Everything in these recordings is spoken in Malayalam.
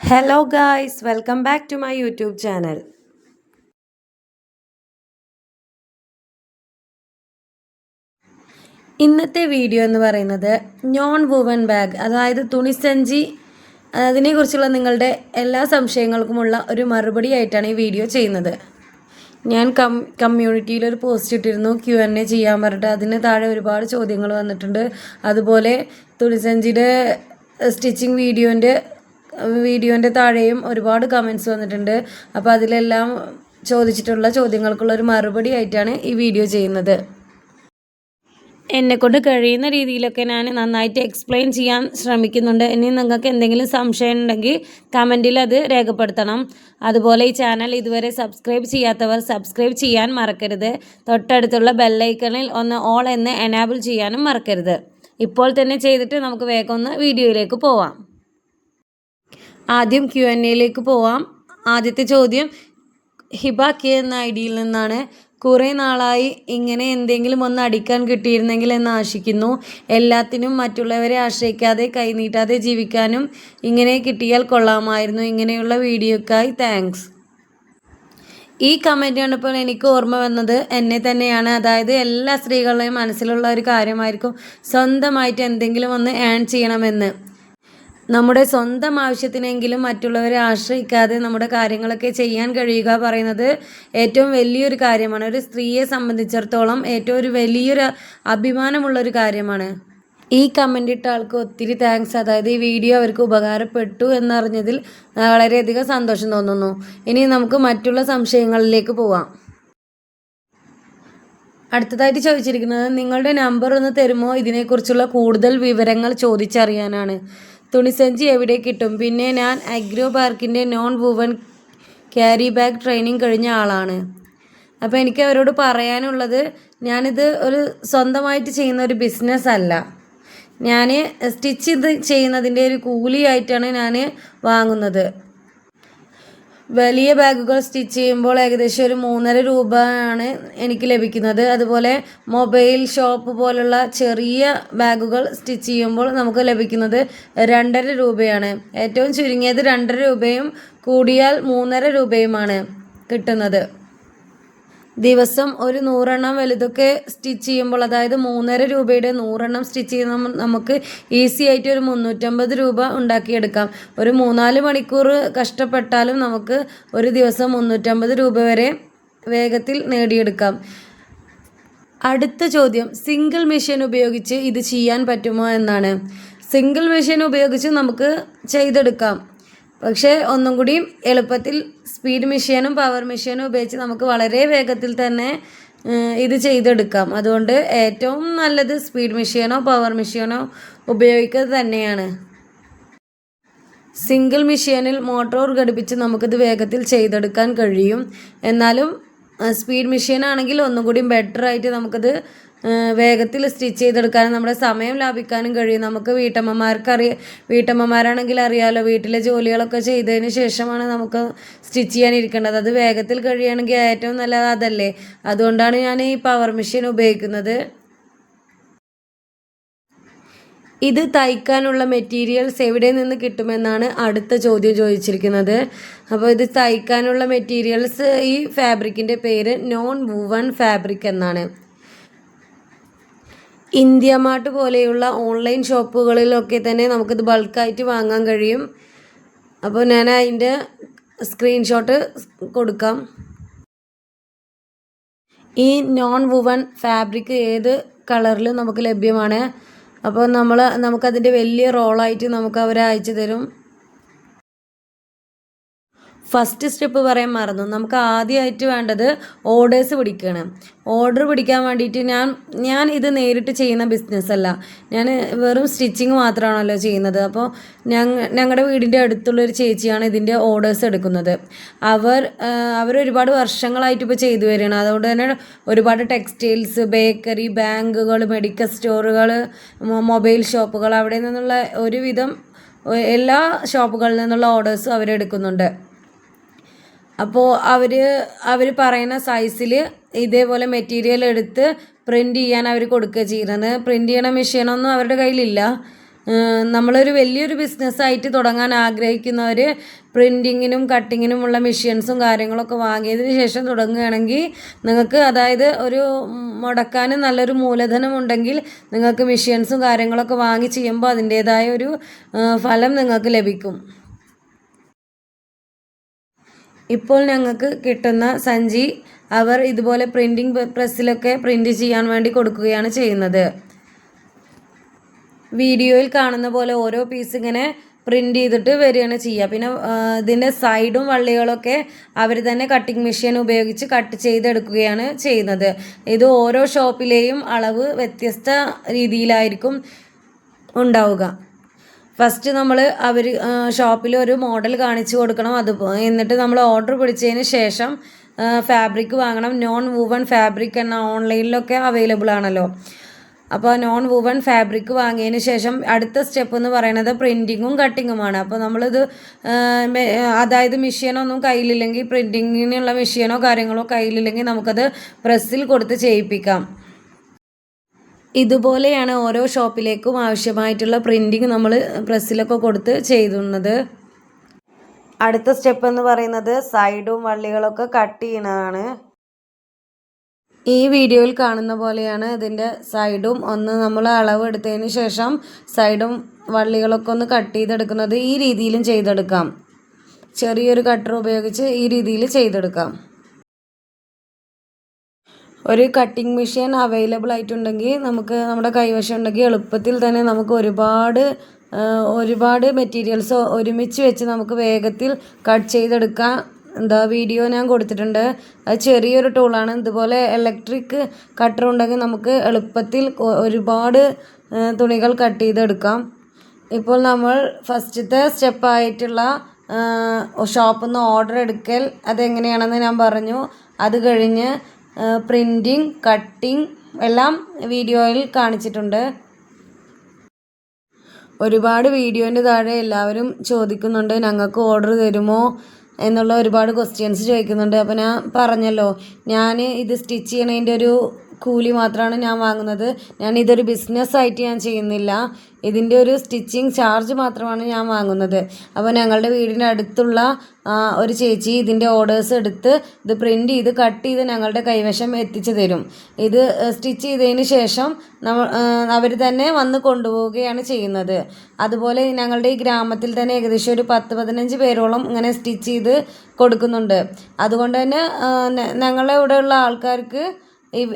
Hello guys welcome back to my YouTube channel ഇന്നത്തെ വീഡിയോ എന്ന് പറയുന്നത് നോൺ വുവൻ ബാഗ് അതായത് തുണിസഞ്ചി അതിനെക്കുറിച്ചുള്ള നിങ്ങളുടെ എല്ലാ സംശയങ്ങൾക്കുമുള്ള ഒരു മറുപടി ആയിട്ടാണ് ഈ വീഡിയോ ചെയ്യുന്നത്. ഞാൻ കം കമ്മ്യൂണിറ്റിയിൽ ഒരു പോസ്റ്റ് ഇട്ടിരുന്നു. ക്യു എൻ എ ചെയ്യാൻ പറഞ്ഞിട്ട് അതിന് താഴെ ഒരുപാട് ചോദ്യങ്ങൾ വന്നിട്ടുണ്ട്. അതുപോലെ തുണിസഞ്ചിയുടെ സ്റ്റിച്ചിങ് വീഡിയോന്റെ വീഡിയോന്റെ താഴെയും ഒരുപാട് കമൻസ് വന്നിട്ടുണ്ട്. അപ്പോൾ അതിലെല്ലാം ചോദിച്ചിട്ടുള്ള ചോദ്യങ്ങൾക്കുള്ള ഒരു മറുപടി ആയിട്ടാണ് ഈ വീഡിയോ ചെയ്യുന്നത്. എന്നെക്കൊണ്ട് കഴിയുന്ന രീതിയിലൊക്കെ ഞാൻ നന്നായിട്ട് എക്സ്പ്ലെയിൻ ചെയ്യാൻ ശ്രമിക്കുന്നുണ്ട്. ഇനി നിങ്ങൾക്ക് എന്തെങ്കിലും സംശയം ഉണ്ടെങ്കിൽ കമന്റിൽ അത് രേഖപ്പെടുത്തണം. അതുപോലെ ഈ ചാനൽ ഇതുവരെ സബ്സ്ക്രൈബ് ചെയ്യാത്തവർ സബ്സ്ക്രൈബ് ചെയ്യാൻ മറക്കരുത്. തൊട്ടടുത്തുള്ള ബെല്ലൈക്കണിൽ ഒന്ന് ഓൾ എന്ന് എനാബിൾ ചെയ്യാനും മറക്കരുത്. ഇപ്പോൾ തന്നെ ചെയ്തിട്ട് നമുക്ക് വേഗം ഒന്ന് വീഡിയോയിലേക്ക് പോവാം. ആദ്യം ക്യു എൻ എയിലേക്ക് പോവാം. ആദ്യത്തെ ചോദ്യം ഹിബ കെ എന്ന ഐ ഡിയിൽ നിന്നാണ് കുറേ നാളായി ഇങ്ങനെ എന്തെങ്കിലും ഒന്ന് അടിക്കാൻ കിട്ടിയിരുന്നെങ്കിൽ എന്ന് ആശിക്കുന്നു. എല്ലാത്തിനും മറ്റുള്ളവരെ ആശ്രയിക്കാതെ കൈനീട്ടാതെ ജീവിക്കാനും ഇങ്ങനെ കിട്ടിയാൽ കൊള്ളാമായിരുന്നു. ഇങ്ങനെയുള്ള വീഡിയോക്കായി താങ്ക്സ്. ഈ കമന്റ് കണ്ടപ്പോൾ എനിക്ക് ഓർമ്മ വന്നത്. എന്നെ തന്നെയാണ്. അതായത് എല്ലാ സ്ത്രീകളുടെയും മനസ്സിലുള്ള ഒരു കാര്യമായിരിക്കും സ്വന്തമായിട്ട് എന്തെങ്കിലും ഒന്ന് ഏൺ ചെയ്യണമെന്ന്. നമ്മുടെ സ്വന്തം ആവശ്യത്തിനെങ്കിലും മറ്റുള്ളവരെ ആശ്രയിക്കാതെ നമ്മുടെ കാര്യങ്ങളൊക്കെ ചെയ്യാൻ കഴിയുക പറയുന്നത് ഏറ്റവും വലിയൊരു കാര്യമാണ്. ഒരു സ്ത്രീയെ സംബന്ധിച്ചിടത്തോളം ഏറ്റവും ഒരു വലിയൊരു അഭിമാനമുള്ളൊരു കാര്യമാണ്. ഈ കമന്റ് ഇട്ട ആൾക്ക് ഒത്തിരി താങ്ക്സ് അതായത് ഈ വീഡിയോ അവർക്ക് ഉപകാരപ്പെട്ടു എന്നറിഞ്ഞതിൽ വളരെയധികം സന്തോഷം തോന്നുന്നു. ഇനി നമുക്ക് മറ്റുള്ള സംശയങ്ങളിലേക്ക് പോവാം. അടുത്തതായിട്ട് ചോദിച്ചിരിക്കുന്നത് നിങ്ങളുടെ നമ്പർ ഒന്ന് തരുമോ? ഇതിനെക്കുറിച്ചുള്ള കൂടുതൽ വിവരങ്ങൾ ചോദിച്ചറിയാനാണ്. തുണിസഞ്ചി എവിടെ കിട്ടും? പിന്നെ ഞാൻ അഗ്രോ പാർക്കിന്റെ non woven carry bag training കഴിഞ്ഞ ആളാണ്. അപ്പോൾ എനിക്ക് അവരോട് പറയാനുള്ളത് ഞാനിത് ഒരു സ്വന്തമായിട്ട് ചെയ്യുന്ന ഒരു ബിസിനസ് അല്ല. ഞാൻ സ്റ്റിച്ച് ഇത് ചെയ്യുന്നതിന്റെ ഒരു കൂലിയായിട്ടാണ് ഞാൻ വാങ്ങുന്നത്. വലിയ ബാഗുകൾ സ്റ്റിച്ച് ചെയ്യുമ്പോൾ ഏകദേശം ഒരു മൂന്നര രൂപയാണ് എനിക്ക് ലഭിക്കുന്നത്. അതുപോലെ മൊബൈൽ ഷോപ്പ് പോലുള്ള ചെറിയ ബാഗുകൾ സ്റ്റിച്ച് ചെയ്യുമ്പോൾ നമുക്ക് ലഭിക്കുന്നത് രണ്ടര രൂപയാണ്. ഏറ്റവും ചുരുങ്ങിയത് രണ്ടര രൂപയും കൂടിയാൽ മൂന്നര രൂപയുമാണ് കിട്ടുന്നത്. ദിവസം ഒരു നൂറെണ്ണം വലുതൊക്കെ സ്റ്റിച്ച് ചെയ്യുമ്പോൾ അതായത് മൂന്നര രൂപയുടെ നൂറെണ്ണം സ്റ്റിച്ച് ചെയ്യുന്ന നമുക്ക് ഈസി ആയിട്ട് ഒരു മുന്നൂറ്റമ്പത് രൂപ ഉണ്ടാക്കിയെടുക്കാം. ഒരു മൂന്നാൽ മണിക്കൂർ കഷ്ടപ്പെട്ടാലും നമുക്ക് ഒരു ദിവസം മുന്നൂറ്റമ്പത് രൂപ വരെ വേഗത്തിൽ നേടിയെടുക്കാം. അടുത്ത ചോദ്യം സിംഗിൾ മെഷീൻ ഉപയോഗിച്ച് ഇത് ചെയ്യാൻ പറ്റുമോ എന്നാണ്. സിംഗിൾ മെഷീൻ ഉപയോഗിച്ച് നമുക്ക് ചെയ്തെടുക്കാം. പക്ഷേ ഒന്നും കൂടി എളുപ്പത്തിൽ സ്പീഡ് മെഷീനും പവർ മെഷീനും ഉപയോഗിച്ച് നമുക്ക് വളരെ വേഗത്തിൽ തന്നെ ഇത് ചെയ്തെടുക്കാം. അതുകൊണ്ട് ഏറ്റവും നല്ലത് സ്പീഡ് മെഷീനോ പവർ മെഷീനോ ഉപയോഗിക്കുക തന്നെയാണ്. സിംഗിൾ മെഷീനിൽ മോട്ടോർ ഘടിപ്പിച്ച് നമുക്കിത് വേഗത്തിൽ ചെയ്തെടുക്കാൻ കഴിയും. എന്നാലും സ്പീഡ് മെഷീൻ ആണെങ്കിൽ ഒന്നും കൂടി ബെറ്റർ ആയിട്ട് നമുക്കത് വേഗത്തിൽ സ്റ്റിച്ച് ചെയ്തെടുക്കാനും നമ്മുടെ സമയം ലാഭിക്കാനും കഴിയും. നമുക്ക് വീട്ടമ്മമാർക്ക് അറിയ വീട്ടമ്മമാരാണെങ്കിൽ അറിയാലോ വീട്ടിലെ ജോലികളൊക്കെ ചെയ്തതിന് ശേഷമാണ് നമുക്ക് സ്റ്റിച്ച് ചെയ്യാനിരിക്കേണ്ടത്. അത് വേഗത്തിൽ കഴിയുകയാണെങ്കിൽ ഏറ്റവും നല്ലത് അതല്ലേ? അതുകൊണ്ടാണ് ഞാൻ ഈ പവർ മെഷീൻ ഉപയോഗിക്കുന്നത്. ഇത് തയ്ക്കാനുള്ള മെറ്റീരിയൽസ് എവിടെ നിന്ന് കിട്ടുമെന്നാണ് അടുത്ത ചോദ്യം ചോദിച്ചിരിക്കുന്നത്. അപ്പോൾ ഇത് തയ്ക്കാനുള്ള മെറ്റീരിയൽസ് ഈ ഫാബ്രിക്കിന്റെ പേര് നോൺ വുവൺ ഫാബ്രിക് എന്നാണ്. ഇന്ത്യ മാർട്ട് പോലെയുള്ള ഓൺലൈൻ ഷോപ്പുകളിലൊക്കെ തന്നെ നമുക്കിത് ബൾക്കായിട്ട് വാങ്ങാൻ കഴിയും. അപ്പോൾ ഞാൻ അതിന്റെ സ്ക്രീൻഷോട്ട് കൊടുക്കാം. ഈ നോൺ വുവൺ ഫാബ്രിക് ഏത് കളറിലും നമുക്ക് ലഭ്യമാണ്? അപ്പോൾ നമ്മൾ നമുക്കതിന്റെ വലിയ റോളായിട്ട് നമുക്ക് അവർ അയച്ചു തരും. ഫസ്റ്റ് സ്റ്റെപ്പ് പറയാൻ മറന്നു. നമുക്ക് ആദ്യമായിട്ട് വേണ്ടത് ഓർഡേഴ്സ് പിടിക്കുകയാണ് ഓർഡർ പിടിക്കാൻ വേണ്ടിയിട്ട് ഞാൻ ഞാൻ ഇത് നേരിട്ട് ചെയ്യുന്ന ബിസിനസ് അല്ല. ഞാൻ വെറും സ്റ്റിച്ചിങ് മാത്രമാണല്ലോ ചെയ്യുന്നത്. അപ്പോൾ ഞങ്ങ ഞങ്ങളുടെ വീടിന്റെ അടുത്തുള്ളൊരു ചേച്ചിയാണ് ഇതിന്റെ ഓർഡേഴ്സ് എടുക്കുന്നത്. അവർ അവർ ഒരുപാട് വർഷങ്ങളായിട്ട് ഇപ്പോൾ ചെയ്തു വരികയാണ്. അതുകൊണ്ട് തന്നെ ഒരുപാട് ടെക്സ്റ്റൈൽസ് ബേക്കറി ബാങ്കുകൾ മെഡിക്കൽ സ്റ്റോറുകൾ മൊബൈൽ ഷോപ്പുകൾ അവിടെ നിന്നുള്ള ഒരുവിധം എല്ലാ ഷോപ്പുകളിൽ നിന്നുള്ള ഓർഡേഴ്സും അവരെടുക്കുന്നുണ്ട്. അപ്പോൾ അവർ അവർ പറയുന്ന സൈസിൽ ഇതേപോലെ മെറ്റീരിയൽ എടുത്ത് പ്രിന്റ് ചെയ്യാൻ അവർ കൊടുക്കുക ചെയ്യുന്നത്. പ്രിന്റ് ചെയ്യണ മെഷീനൊന്നും അവരുടെ കയ്യിലില്ല. നമ്മളൊരു വലിയൊരു ബിസിനസ്സായിട്ട് തുടങ്ങാൻ ആഗ്രഹിക്കുന്നവർ പ്രിന്റിങ്ങിനും കട്ടിങ്ങിനുമുള്ള മെഷീൻസും കാര്യങ്ങളൊക്കെ വാങ്ങിയതിന് ശേഷം തുടങ്ങുകയാണെങ്കിൽ നിങ്ങൾക്ക് അതായത് ഒരു മുടക്കാനും നല്ലൊരു മൂലധനം ഉണ്ടെങ്കിൽ നിങ്ങൾക്ക് മെഷീൻസും കാര്യങ്ങളൊക്കെ വാങ്ങി ചെയ്യുമ്പോൾ അതിന്റേതായ ഒരു ഫലം നിങ്ങൾക്ക് ലഭിക്കും. ഇപ്പോൾ ഞങ്ങൾക്ക് കിട്ടുന്ന സഞ്ചി അവർ ഇതുപോലെ പ്രിന്റിംഗ് പ്രസ്സിലൊക്കെ പ്രിന്റ് ചെയ്യാൻ വേണ്ടി കൊടുക്കുകയാണ് ചെയ്യുന്നത്. വീഡിയോയിൽ കാണുന്ന പോലെ ഓരോ പീസ് ഇങ്ങനെ പ്രിന്റ് ചെയ്തിട്ട് വരികയാണ് ചെയ്യുക. പിന്നെ ഇതിന്റെ സൈഡും വള്ളികളൊക്കെ അവർ തന്നെ കട്ടിങ് മെഷീൻ ഉപയോഗിച്ച് കട്ട് ചെയ്തെടുക്കുകയാണ് ചെയ്യുന്നത്. ഇത് ഓരോ ഷോപ്പിലെയും അളവ് വ്യത്യസ്ത രീതിയിലായിരിക്കും ഉണ്ടാവുക. ഫസ്റ്റ് നമ്മൾ അവർ ഷോപ്പിൽ ഒരു മോഡൽ കാണിച്ചു കൊടുക്കണം അത് എന്നിട്ട് നമ്മൾ ഓർഡർ പിടിച്ചതിന് ശേഷം ഫാബ്രിക് വാങ്ങണം. നോൺ വൂവൺ ഫാബ്രിക് എന്ന ഓൺലൈനിലൊക്കെ അവൈലബിൾ ആണല്ലോ. അപ്പോൾ നോൺ വൂവൺ ഫാബ്രിക് വാങ്ങിയതിന് ശേഷം അടുത്ത സ്റ്റെപ്പ് എന്ന് പറയുന്നത് പ്രിന്റിങ്ങും കട്ടിങ്ങുമാണ്. അപ്പോൾ നമ്മളിത് അതായത് മെഷീനൊന്നും കയ്യിലില്ലെങ്കിൽ പ്രിന്റിങ്ങിനുള്ള മെഷീനോ കാര്യങ്ങളോ കയ്യിലില്ലെങ്കിൽ നമുക്കത് പ്രസ്സിൽ കൊടുത്ത് ചെയ്യിപ്പിക്കാം. ഇതുപോലെയാണ് ഓരോ ഷോപ്പിലേക്കും ആവശ്യമായിട്ടുള്ള പ്രിന്റിങ് നമ്മൾ പ്രസ്സിലൊക്കെ കൊടുത്ത് ചെയ്തുന്നത്. അടുത്ത സ്റ്റെപ്പ് എന്ന് പറയുന്നത് സൈഡും വള്ളികളൊക്കെ കട്ട് ചെയ്യണതാണ്. ഈ വീഡിയോയിൽ കാണുന്ന പോലെയാണ് ഇതിന്റെ സൈഡും ഒന്ന് നമ്മൾ അളവ് എടുത്തതിന് ശേഷം സൈഡും വള്ളികളൊക്കെ ഒന്ന് കട്ട് ചെയ്തെടുക്കുന്നത് ഈ രീതിയിലും ചെയ്തെടുക്കാം. ചെറിയൊരു കട്ടർ ഉപയോഗിച്ച് ഈ രീതിയിൽ ചെയ്തെടുക്കാം. ഒരു കട്ടിംഗ് മെഷീൻ അവൈലബിൾ ആയിട്ടുണ്ടെങ്കിൽ നമുക്ക് നമ്മുടെ കൈവശം ഉണ്ടെങ്കിൽ എളുപ്പത്തിൽ തന്നെ നമുക്ക് ഒരുപാട് ഒരുപാട് മെറ്റീരിയൽസ് ഒരുമിച്ച് വെച്ച് നമുക്ക് വേഗത്തിൽ കട്ട് ചെയ്തെടുക്കാം. എന്താ വീഡിയോ ഞാൻ കൊടുത്തിട്ടുണ്ട്. അത് ചെറിയൊരു ടൂളാണ് ഇതുപോലെ ഇലക്ട്രിക് കട്ടർ ഉണ്ടെങ്കിൽ നമുക്ക് എളുപ്പത്തിൽ ഒരുപാട് തുണികൾ കട്ട് ചെയ്തെടുക്കാം. ഇപ്പോൾ നമ്മൾ ഫസ്റ്റത്തെ സ്റ്റെപ്പായിട്ടുള്ള ഷോപ്പിൽ നിന്ന് ഓർഡർ എടുക്കൽ അതെങ്ങനെയാണെന്ന് ഞാൻ പറഞ്ഞു. അത് കഴിഞ്ഞ് പ്രിന്റിങ് കട്ടിങ് എല്ലാം വീഡിയോയിൽ കാണിച്ചിട്ടുണ്ട്. ഒരുപാട് വീഡിയോന്റെ താഴെ എല്ലാവരും ചോദിക്കുന്നുണ്ട് ഞങ്ങൾക്ക് ഓർഡർ തരുമോ? എന്നുള്ള ഒരുപാട് ക്വസ്റ്റ്യൻസ് ചോദിക്കുന്നുണ്ട്. അപ്പോൾ ഞാൻ പറഞ്ഞല്ലോ ഞാൻ ഇത് സ്റ്റിച്ച് ചെയ്യണതിന്റെ ഒരു കൂലി മാത്രമാണ് ഞാൻ വാങ്ങുന്നത്. ഞാൻ ഇതൊരു ബിസിനസ്സായിട്ട് ഞാൻ ചെയ്യുന്നില്ല. ഇതിന്റെ ഒരു സ്റ്റിച്ചിങ് ചാർജ് മാത്രമാണ് ഞാൻ വാങ്ങുന്നത്. അപ്പോൾ ഞങ്ങളുടെ വീടിന്റെ അടുത്തുള്ള ഒരു ചേച്ചി ഇതിന്റെ ഓർഡേഴ്സ് എടുത്ത് ഇത് പ്രിന്റ് ചെയ്ത് കട്ട് ചെയ്ത് ഞങ്ങളുടെ കൈവശം എത്തിച്ചു തരും. ഇത് സ്റ്റിച്ച് ചെയ്തതിന് ശേഷം അവർ തന്നെ വന്ന് കൊണ്ടുപോവുകയാണ് ചെയ്യുന്നത്. അതുപോലെ ഞങ്ങളുടെ ഈ ഗ്രാമത്തിൽ തന്നെ ഏകദേശം ഒരു പത്ത് പതിനഞ്ച് പേരോളം ഇങ്ങനെ സ്റ്റിച്ച് ചെയ്ത് കൊടുക്കുന്നുണ്ട്. അതുകൊണ്ട് തന്നെ ഞങ്ങളുടെ ഞങ്ങളെ ഇവിടെയുള്ള ആൾക്കാർക്ക്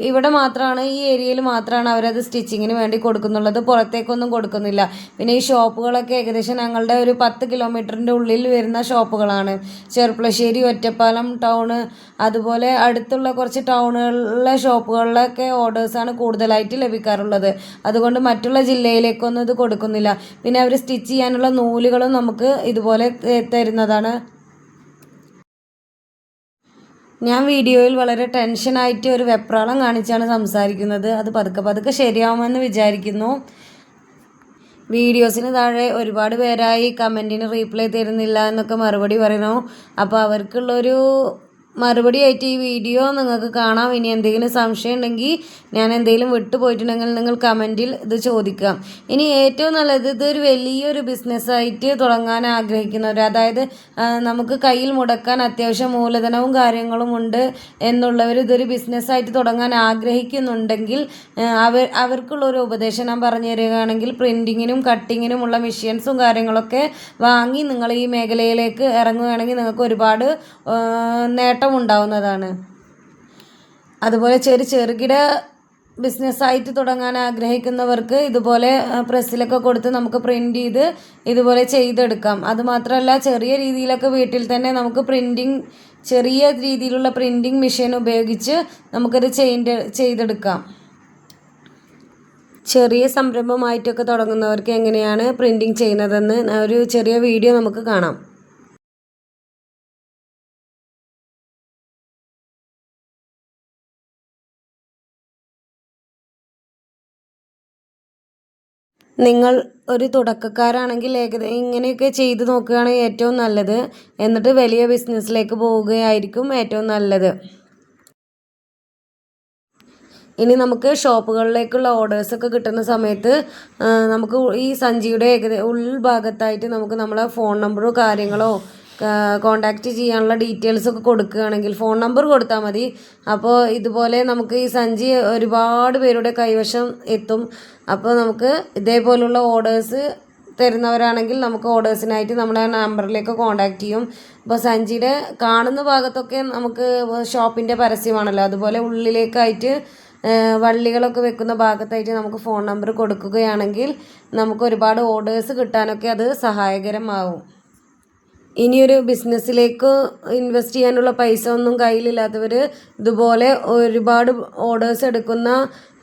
ഇവിടെ മാത്രമാണ് ഈ ഏരിയയിൽ മാത്രമാണ് അവരത് സ്റ്റിച്ചിങ്ങിന് വേണ്ടി കൊടുക്കുന്നുള്ളത്. പുറത്തേക്കൊന്നും കൊടുക്കുന്നില്ല. പിന്നെ ഈ ഷോപ്പുകളൊക്കെ ഏകദേശം ഞങ്ങളുടെ ഒരു പത്ത് കിലോമീറ്ററിന്റെ ഉള്ളിൽ വരുന്ന ഷോപ്പുകളാണ്. ചെർപ്പളശ്ശേരി ഒറ്റപ്പാലം ടൗണ് അതുപോലെ അടുത്തുള്ള കുറച്ച് ടൗണുകളിലെ ഷോപ്പുകളിലൊക്കെ ഓർഡേഴ്സാണ് കൂടുതലായിട്ട് ലഭിക്കാറുള്ളത്. അതുകൊണ്ട് മറ്റുള്ള ജില്ലയിലേക്കൊന്നും ഇത് കൊടുക്കുന്നില്ല. പിന്നെ അവർ സ്റ്റിച്ച് ചെയ്യാനുള്ള നൂലുകളും നമുക്ക് ഇതുപോലെ തരുന്നതാണ്. ഞാൻ വീഡിയോയിൽ വളരെ ടെൻഷനായിട്ട് ഒരു വെപ്രാളം കാണിച്ചാണ് സംസാരിക്കുന്നത്. അത് പതുക്കെ പതുക്കെ ശരിയാവുമെന്ന് വിചാരിക്കുന്നു. വീഡിയോസിന് താഴെ ഒരുപാട് പേരായി കമന്റിന് റീപ്ലൈ തരുന്നില്ല എന്നൊക്കെ മറുപടി പറയുന്നു. അപ്പോൾ അവർക്കുള്ളൊരു മറുപടി ആയിട്ട് ഈ വീഡിയോ നിങ്ങൾക്ക് കാണാം. ഇനി എന്തെങ്കിലും സംശയം ഉണ്ടെങ്കിൽ ഞാൻ എന്തെങ്കിലും വിട്ടുപോയിട്ടുണ്ടെങ്കിൽ നിങ്ങൾ കമന്റിൽ ഇത് ചോദിക്കാം. ഇനി ഏറ്റവും നല്ലത് ഇതൊരു വലിയൊരു ബിസിനസ്സായിട്ട് തുടങ്ങാൻ ആഗ്രഹിക്കുന്നവർ അതായത് നമുക്ക് കയ്യിൽ മുടക്കാൻ അത്യാവശ്യം മൂലധനവും കാര്യങ്ങളും ഉണ്ട് എന്നുള്ളവർ ഇതൊരു ബിസിനസ്സായിട്ട് തുടങ്ങാൻ ആഗ്രഹിക്കുന്നുണ്ടെങ്കിൽ അവർ അവർക്കുള്ളൊരു ഉപദേശം ഞാൻ പറഞ്ഞു തരികയാണെങ്കിൽ പ്രിന്റിങ്ങിനും കട്ടിങ്ങിനുമുള്ള മെഷീൻസും കാര്യങ്ങളൊക്കെ വാങ്ങി നിങ്ങൾ ഈ മേഖലയിലേക്ക് ഇറങ്ങുകയാണെങ്കിൽ നിങ്ങൾക്ക് ഒരുപാട് ആ, നേട്ടം ഉണ്ടാവുന്നതാണ് അതുപോലെ ചെറു ചെറുകിട ബിസിനസ്സായിട്ട് തുടങ്ങാൻ ആഗ്രഹിക്കുന്നവർക്ക് ഇതുപോലെ പ്രസ്സിലൊക്കെ കൊടുത്ത് നമുക്ക് പ്രിന്റ് ചെയ്ത് ഇതുപോലെ ചെയ്തെടുക്കാം. അതുമാത്രമല്ല ചെറിയ രീതിയിലൊക്കെ വീട്ടിൽ തന്നെ നമുക്ക് പ്രിന്റിങ് ചെറിയ രീതിയിലുള്ള പ്രിന്റിങ് മെഷീൻ ഉപയോഗിച്ച് നമുക്കത് ചെയ്ത് ചെയ്തെടുക്കാം. ചെറിയ സംരംഭമായിട്ടൊക്കെ തുടങ്ങുന്നവർക്ക് എങ്ങനെയാണ് പ്രിന്റിങ് ചെയ്യുന്നതെന്ന് ഒരു ചെറിയ വീഡിയോ നമുക്ക് കാണാം. നിങ്ങൾ ഒരു തുടക്കക്കാരാണെങ്കിൽ ഏകദേശം ഇങ്ങനെയൊക്കെ ചെയ്ത് നോക്കുകയാണെങ്കിൽ ഏറ്റവും നല്ലത്. എന്നിട്ട് വലിയ ബിസിനസ്സിലേക്ക് പോവുകയായിരിക്കും ഏറ്റവും നല്ലത്. ഇനി നമുക്ക് ഷോപ്പുകളിലേക്കുള്ള ഓർഡേഴ്സൊക്കെ കിട്ടുന്ന സമയത്ത് നമുക്ക് ഈ സഞ്ചിയുടെ ഏകദേശം ഉൾഭാഗത്തായിട്ട് നമുക്ക് നമ്മളെ ഫോൺ നമ്പറോ കാര്യങ്ങളോ കോണ്ടാക്ട് ചെയ്യാനുള്ള ഡീറ്റെയിൽസ് ഒക്കെ കൊടുക്കുകയാണെങ്കിൽ ഫോൺ നമ്പർ കൊടുത്താൽ മതി. അപ്പോൾ ഇതുപോലെ നമുക്ക് ഈ സഞ്ചി ഒരുപാട് പേരുടെ കൈവശം എത്തും. അപ്പോൾ നമുക്ക് ഇതേപോലുള്ള ഓർഡേഴ്സ് തരുന്നവരാണെങ്കിൽ നമുക്ക് ഓർഡേഴ്സിനായിട്ട് നമ്മുടെ നമ്പറിലേക്ക് കോണ്ടാക്ട് ചെയ്യും. ഇപ്പോൾ സഞ്ചിയുടെ കാണുന്ന ഭാഗത്തൊക്കെ നമുക്ക് ഷോപ്പിന്റെ പരസ്യമാണല്ലോ. അതുപോലെ ഉള്ളിലേക്കായിട്ട് വള്ളികളൊക്കെ വെക്കുന്ന ഭാഗത്തായിട്ട് നമുക്ക് ഫോൺ നമ്പർ കൊടുക്കുകയാണെങ്കിൽ നമുക്ക് ഒരുപാട് ഓർഡേഴ്സ് കിട്ടാനൊക്കെ അത് സഹായകരമാവും. ഇനിയൊരു ബിസിനസ്സിലേക്ക് ഇൻവെസ്റ്റ് ചെയ്യാനുള്ള പൈസ ഒന്നും കയ്യിലില്ലാത്തവർ ഇതുപോലെ ഒരുപാട് ഓർഡേഴ്സ് എടുക്കുന്ന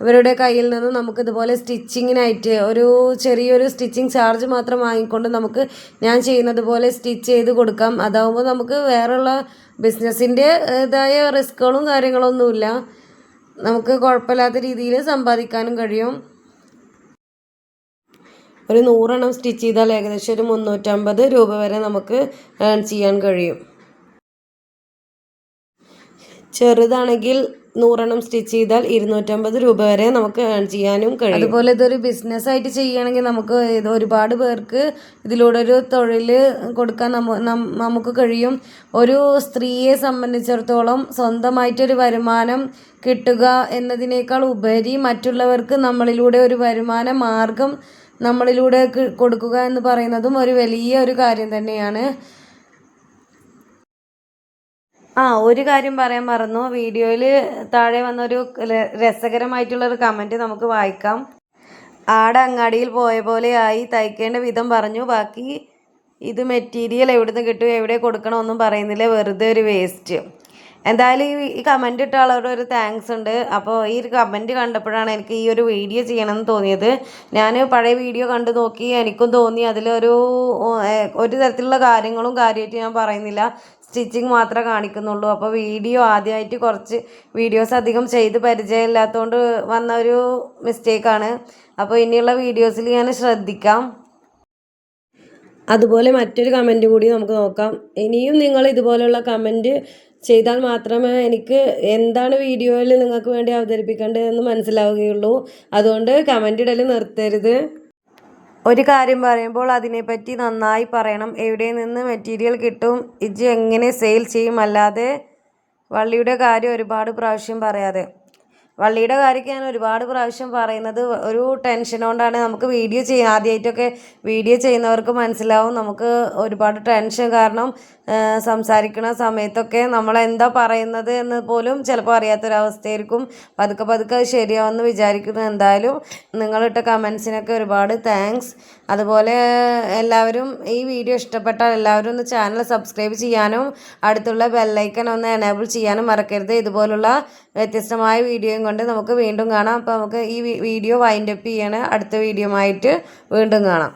ഇവരുടെ കയ്യിൽ നിന്ന് നമുക്ക് ഇതുപോലെ സ്റ്റിച്ചിങ്ങിനായിട്ട് ഒരു ചെറിയൊരു സ്റ്റിച്ചിങ് ചാർജ് മാത്രം വാങ്ങിക്കൊണ്ട് നമുക്ക് ഞാൻ ചെയ്യുന്നത് പോലെ സ്റ്റിച്ച് ചെയ്ത് കൊടുക്കാം. അതാവുമ്പോൾ നമുക്ക് വേറെയുള്ള ബിസിനസ്സിന്റെ ഇതായ റിസ്ക്കുകളും കാര്യങ്ങളൊന്നുമില്ല. നമുക്ക് കുഴപ്പമില്ലാത്ത രീതിയിൽ സമ്പാദിക്കാനും കഴിയും. ഒരു നൂറെണ്ണം സ്റ്റിച്ച് ചെയ്താൽ ഏകദേശം ഒരു മുന്നൂറ്റമ്പത് രൂപ വരെ നമുക്ക് ഏൺ ചെയ്യാൻ കഴിയും. ചെറുതാണെങ്കിൽ നൂറെണ്ണം സ്റ്റിച്ച് ചെയ്താൽ ഇരുന്നൂറ്റമ്പത് രൂപ വരെ നമുക്ക് ഏൺ ചെയ്യാനും കഴിയും. അതുപോലെ ഇതൊരു ബിസിനസ് ആയിട്ട് ചെയ്യുകയാണെങ്കിൽ നമുക്ക് ഇത് ഒരുപാട് പേർക്ക് ഇതിലൂടെ ഒരു തൊഴിൽ കൊടുക്കാൻ നമുക്ക് കഴിയും. ഒരു സ്ത്രീയെ സംബന്ധിച്ചിടത്തോളം സ്വന്തമായിട്ടൊരു വരുമാനം കിട്ടുക എന്നതിനേക്കാൾ ഉപരി മറ്റുള്ളവർക്ക് നമ്മളിലൂടെ ഒരു വരുമാന മാർഗം നമ്മളിലൂടെ കൊടുക്കുക എന്ന് പറയുന്നതും ഒരു വലിയ ഒരു കാര്യം തന്നെയാണ്. ആ ഒരു കാര്യം പറയാൻ മറന്നു. വീഡിയോയിൽ താഴെ വന്നൊരു രസകരമായിട്ടുള്ള ഒരു കമന്റ് നമുക്ക് വായിക്കാം. ആടെ അങ്ങാടിയിൽ പോയ പോലെ ആയി തയ്ക്കേണ്ട വിധം പറഞ്ഞു. ബാക്കി ഇത് മെറ്റീരിയൽ എവിടുന്ന് കിട്ടും എവിടെ കൊടുക്കണമെന്നും പറയുന്നില്ല. വെറുതെ ഒരു വേസ്റ്റ് എന്തായാലും ഈ കമന്റ് ഇട്ട ആളോട് ഒരു താങ്ക്സ് ഉണ്ട്. അപ്പോൾ ഈ ഒരു കമന്റ് കണ്ടപ്പോഴാണ് എനിക്ക് ഈ ഒരു വീഡിയോ ചെയ്യണമെന്ന് തോന്നിയത്. ഞാൻ പഴയ വീഡിയോ കണ്ടു നോക്കി എനിക്കും തോന്നി അതിലൊരു ഒരു തരത്തിലുള്ള കാര്യങ്ങളും കാര്യമായിട്ട് ഞാൻ പറയുന്നില്ല. സ്റ്റിച്ചിങ് മാത്രമേ കാണിക്കുന്നുള്ളൂ. അപ്പോൾ വീഡിയോ ആദ്യമായിട്ട് കുറച്ച് വീഡിയോസ് അധികം ചെയ്ത് പരിചയമില്ലാത്തതുകൊണ്ട് വന്ന ഒരു മിസ്റ്റേക്കാണ് അപ്പോൾ ഇനിയുള്ള വീഡിയോസിൽ ഞാൻ ശ്രദ്ധിക്കാം. അതുപോലെ മറ്റൊരു കമന്റ് കൂടി നമുക്ക് നോക്കാം. ഇനിയും നിങ്ങൾ ഇതുപോലെയുള്ള കമന്റ് ചെയ്താൽ മാത്രമേ എനിക്ക് എന്താണ് വീഡിയോയിൽ നിങ്ങൾക്ക് വേണ്ടി അവതരിപ്പിക്കേണ്ടതെന്ന് മനസ്സിലാവുകയുള്ളൂ. അതുകൊണ്ട് കമന്റ് ഇടൽ നിർത്തരുത്. ഒരു കാര്യം പറയുമ്പോൾ അതിനെപ്പറ്റി നന്നായി പറയണം. എവിടെ നിന്ന് മെറ്റീരിയൽ കിട്ടും? ഇജ് എങ്ങനെ സെയിൽ ചെയ്യും? അല്ലാതെ വള്ളിയുടെ കാര്യം ഒരുപാട് പ്രാവശ്യം പറയാതെ. വള്ളിയുടെ കാര്യമൊക്കെ ഞാൻ ഒരുപാട് പ്രാവശ്യം പറയുന്നത് ഒരു ടെൻഷൻ കൊണ്ടാണ്. നമുക്ക് വീഡിയോ ചെയ്യാൻ ആദ്യമായിട്ടൊക്കെ വീഡിയോ ചെയ്യുന്നവർക്ക് മനസ്സിലാവും. നമുക്ക് ഒരുപാട് ടെൻഷൻ കാരണം സംസാരിക്കുന്ന സമയത്തൊക്കെ നമ്മൾ എന്താ പറയുന്നത് എന്ന് പോലും ചിലപ്പോൾ അറിയാത്തൊരവസ്ഥയായിരിക്കും. പതുക്കെ പതുക്കെ അത് ശരിയാവുമെന്ന് വിചാരിക്കുന്നു. എന്തായാലും നിങ്ങളിട്ട കമൻസിനൊക്കെ ഒരുപാട് താങ്ക്സ്. അതുപോലെ എല്ലാവരും ഈ വീഡിയോ ഇഷ്ടപ്പെട്ടാൽ എല്ലാവരും ഒന്ന് ചാനൽ സബ്സ്ക്രൈബ് ചെയ്യാനും അടുത്തുള്ള ബെല്ലൈക്കൺ ഒന്ന് എനേബിൾ ചെയ്യാനും മറക്കരുത്. ഇതുപോലുള്ള വ്യത്യസ്തമായ വീഡിയോയും കൊണ്ട് നമുക്ക് വീണ്ടും കാണാം. അപ്പോൾ നമുക്ക് ഈ വീഡിയോ വൈൻഡപ്പ് ചെയ്യണം. അടുത്ത വീഡിയോ ആയിട്ട് വീണ്ടും കാണാം.